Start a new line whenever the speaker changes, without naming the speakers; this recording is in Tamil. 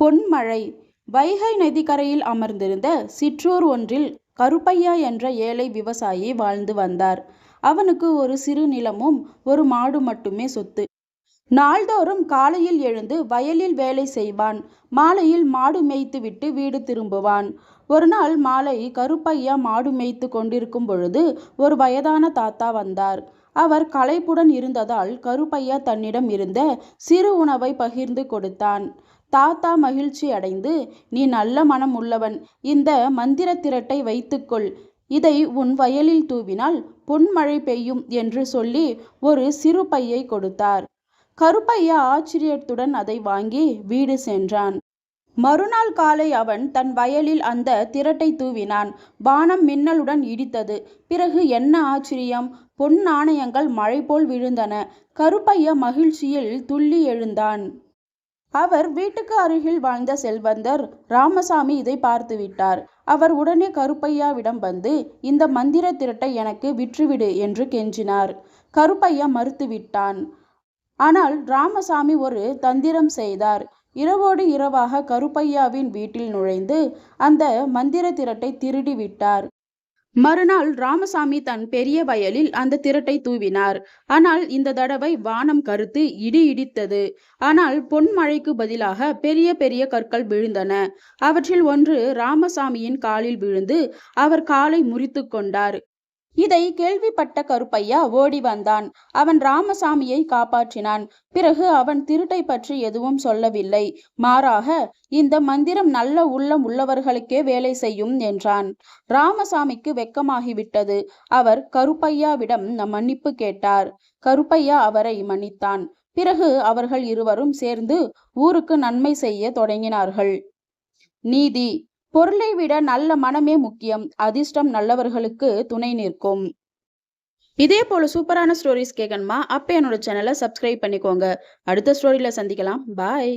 பொன்மழை வைகை நதிக்கரையில் அமர்ந்திருந்த சிற்றூர் ஒன்றில் கருப்பையா என்ற ஏழை விவசாயி வாழ்ந்து வந்தார். அவனுக்கு ஒரு சிறு நிலமும் ஒரு மாடு மட்டுமே சொத்து. நாள்தோறும் காலையில் எழுந்து வயலில் வேலை செய்வான். மாலையில் மாடு மேய்த்துவிட்டு வீடு திரும்புவான். ஒருநாள் மாலை கருப்பையா மாடு மேய்த்து கொண்டிருக்கும் பொழுது ஒரு வயதான தாத்தா வந்தார். அவர் களைப்புடன் இருந்ததால் கருப்பையா தன்னிடம் இருந்த சிறு உணவை பகிர்ந்து கொடுத்தான். தாத்தா மகிழ்ச்சி அடைந்து நீ நல்ல மனம் உள்ளவன். இந்த மந்திரத் திரட்டை வைத்துக்கொள். இதை உன் வயலில் தூவினால் பொன்மழை பெய்யும் என்று சொல்லி ஒரு சிறு பையை கொடுத்தார். கருப்பையா ஆச்சரியத்துடன் அதை வாங்கி வீடு சென்றான். மறுநாள் காலை அவன் தன் வயலில் அந்த திரட்டை தூவினான். பானம் மின்னலுடன் இடித்தது. பிறகு என்ன ஆச்சரியம் பொன் நாணயங்கள் மழை போல் விழுந்தன. கருப்பையா மகிழ்ச்சியில் துள்ளி எழுந்தான். அவர் வீட்டுக்கு அருகில் வாழ்ந்த செல்வந்தர் ராமசாமி இதை பார்த்துவிட்டார். அவர் உடனே கருப்பையாவிடம் வந்து இந்த மந்திர திரட்டை எனக்கு விற்றுவிடு என்று கெஞ்சினார். கருப்பையா மறுத்துவிட்டான். ஆனால் ராமசாமி ஒரு தந்திரம் செய்தார். இரவோடு இரவாக கருப்பையாவின் வீட்டில் நுழைந்து அந்த மந்திரத் திரட்டை திருடி விட்டார். மறுநாள் ராமசாமி தன் பெரிய வயலில் அந்த திரட்டை தூவினார். ஆனால் இந்த தடவை வானம் கருத்து இடி இடித்தது. ஆனால் பொன் மழைக்கு பதிலாக பெரிய பெரிய கற்கள் விழுந்தன. அவற்றில் ஒன்று ராமசாமியின் காலில் விழுந்து அவர் காலை முறித்து கொண்டார். இதை கேள்விப்பட்ட கருப்பையா ஓடி வந்தான். அவன் ராமசாமியை காப்பாற்றினான். பிறகு அவன் திருட்டை பற்றி எதுவும் சொல்லவில்லை. மாறாக இந்த மந்திரம் நல்ல உள்ளம் உள்ளவர்களுக்கே வேலை செய்யும் என்றான். ராமசாமிக்கு வெட்கமாகிவிட்டது. அவர் கருப்பையாவிடம் மன்னிப்பு கேட்டார். கருப்பையா அவரை மன்னித்தான். பிறகு அவர்கள் இருவரும் சேர்ந்து ஊருக்கு நன்மை செய்ய தொடங்கினார்கள். நீதி பொருளை விட நல்ல மனமே முக்கியம். அதிர்ஷ்டம் நல்லவர்களுக்கு துணை நிற்கும். இதே போல சூப்பரான ஸ்டோரிஸ் கேட்கணுமா அப்ப என்னோட சேனலை சப்ஸ்கிரைப் பண்ணிக்கோங்க. அடுத்த ஸ்டோரியில சந்திக்கலாம். பாய்